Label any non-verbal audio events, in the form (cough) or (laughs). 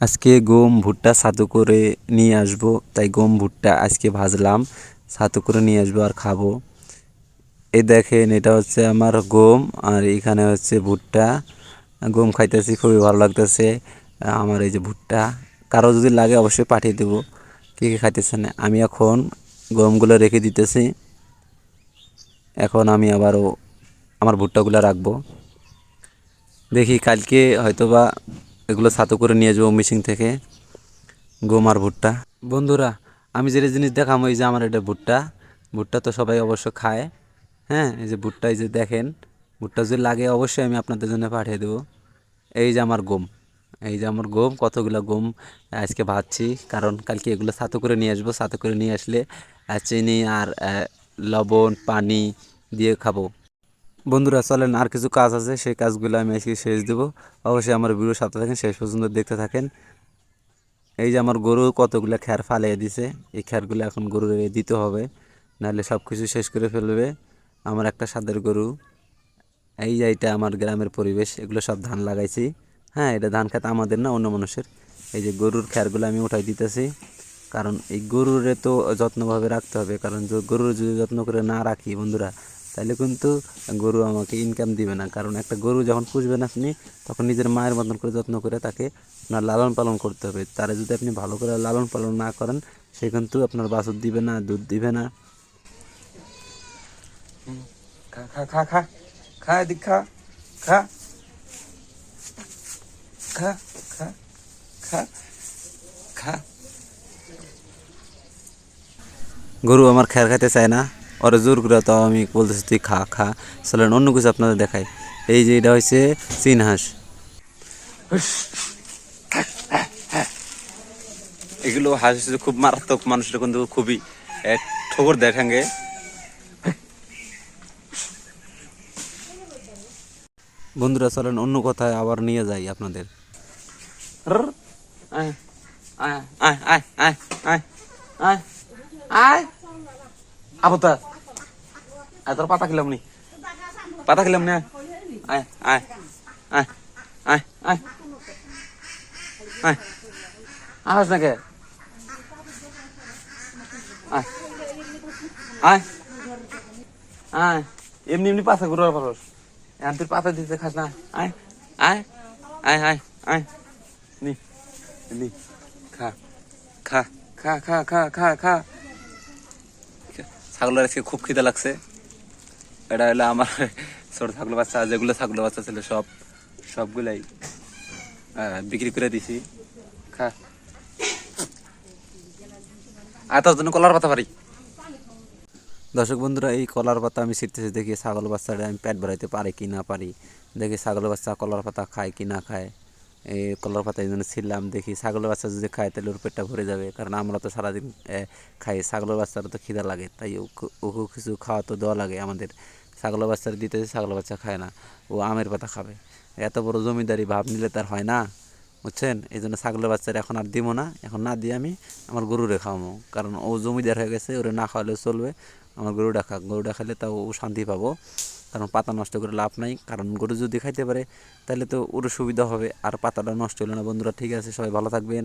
আজকে গম ভুট্টা ছাতু করে নিয়ে আসব। তাই গম ভুট্টা আজকে ভাজলাম ছাতু করে নিয়ে আসব আর খাব। এই দেখেন, এটা হচ্ছে আমার গম আর এখানে হচ্ছে ভুট্টা। গম খাইতেছি, খুবই ভালো লাগতেছে, আমার এই যে ভুট্টা। কারও যদি লাগে অবশ্যই পাঠিয়ে দেবো, কে কে খাইতেছেন আমি এখন গমগুলো রেখে দিতেছি। এখন আমি আবারও আমার ভুট্টাগুলো রাখব। দেখি কালকে হয়তোবা এগুলো ছাতু করে নিয়ে যাব মিশিং থেকে। গম আর ভুট্টা। বন্ধুরা, আমি যেটা জিনিস দেখাম এই যে আমার এটা ভুট্টা। ভুট্টা তো সবাই অবশ্য খায়। হ্যাঁ এই যে ভুট্টা, এই যে দেখেন, ভুট্টা যদি লাগে অবশ্যই আমি আপনাদের জন্য পাঠিয়ে দেবো। এই যে আমার গম, এই যে আমার গম, কতগুলো গম আজকে ভাজছি, কারণ কালকে এগুলো ছাতু করে নিয়ে আসব। ছাতু করে নিয়ে আসলে চিনি আর লবণ, পানি দিয়ে খাব। বন্ধুরা, চলেন আর কিছু কাজ আছে, সেই কাজগুলো আমি আজকে শেষ দেবো। অবশ্যই আমার ভিডিও সাথে থাকেন, শেষ পর্যন্ত দেখতে থাকেন। এই যে আমার গরু কতগুলো খ্যার ফালিয়ে দিছে, এই খ্যারগুলো এখন গরুর দিতে হবে, নাহলে সব কিছু শেষ করে ফেলবে আমার একটা সাদের গরু। এই যে এটা আমার গ্রামের পরিবেশ, এগুলো সব ধান লাগাইছি। হ্যাঁ এটা ধান খেতে আমাদের না, অন্য মানুষের। এই যে গরুর খ্যারগুলো আমি উঠাই দিতেছি, কারণ এই গরুরে তো যত্নভাবে রাখতে হবে, কারণ গরুর যদি যত্ন করে না রাখি বন্ধুরা তাহলে কিন্তু গরু আমাকে ইনকাম দিবে না। কারণ একটা গরু যখন পুষবেন আপনি তখন নিজের মায়ের মতন করে যত্ন করে তাকে আপনার লালন পালন করতে হবে। তারা যদি আপনি ভালো করে লালন পালন না করেন সে কিন্তু আপনার বাছুর দিবে না দুধ দিবে না। খা খা খা খা খা খা খা খা খা খা খা। গরু আমার খ্যার খাইতে চায় না। ওরা জোর করে তাও আমি বলতেছি, তুই খা খা। চলেন, অন্য কিছু আপনাদের দেখাই। এই যে এটা হচ্ছে চিনহাঁস এগুলো হাঁস খুব মারাত্মক, মানুষের কিন্তু খুবই ঠোকর দেয় ঠ্যাঙ্গে বন্ধুরা, চলেন, অন্য কথায় আবার নিয়ে যাই আপনাদের। আয় আয় আয় আয় আয় আয় আয় আবতা আয়, তোর পাতা খেলাম নি। পাতা খেলাম না, আয়। আয় আয় আয় আয় আয় আস না কে? আয় আয় আয়। এমনি এমনি পাতা ঘুরে পারস। এখন তুই পাতা দিতে খাস না। আয় আয় আয় আয় আয়। নি নি, খা খা খা খা খা খা খা। ছাগলের আজকে খুব খিদে লাগছে। এটা হলো আমার (laughs) ছোট ছাগল বাচ্চা, যেগুলো ছাগল বাচ্চা ছিল সব, সবগুলাই বিক্রি করে দিছি। আর তার জন্য কলার পাতা পারি। দর্শক বন্ধুরা, এই কলার পাতা আমি শিখতেছি দেখি ছাগল বাচ্চাটা আমি পেট ভরাইতে পারি কি না পারি? দেখি ছাগল বাচ্চা কলার পাতা খায় কি না খায়। কলার পাতা এই ছিলাম দেখি ছাগলের বাচ্চা যদি খায় তাহলে ওর পেটটা ভরে যাবে। কারণ আমরা তো সারাদিন খাই। ছাগলের বাচ্চারা তো খিদা লাগে, তাই ওকে কিছু খাওয়া তো দেওয়া লাগে আমাদের। ছাগলের বাচ্চার দিতে ছাগলের বাচ্চা খায় না, ও আমের পাতা খাবে। এত বড় জমিদারি ভাব নিলে তার হয় না, বুঝছেন? এই জন্য ছাগলের বাচ্চারা এখন আর দিব না, এখন না দিয়ে আমি আমার গরুরে খাওয়াবো কারণ ও জমিদার হয়ে গেছে, ওরে না খাওয়ালেও চলবে, আমার গরুটা খাক। গরুটা খেলে তাও ও শান্তি পাবো। কারণ পাতা নষ্ট করে লাভ নাই। কারণ গরু যদি খাইতে পারে, তাহলে তো ওর সুবিধা হবে। আর পাতাটা নষ্ট হলো না বন্ধুরা, ঠিক আছে, সবাই ভালো থাকবেন।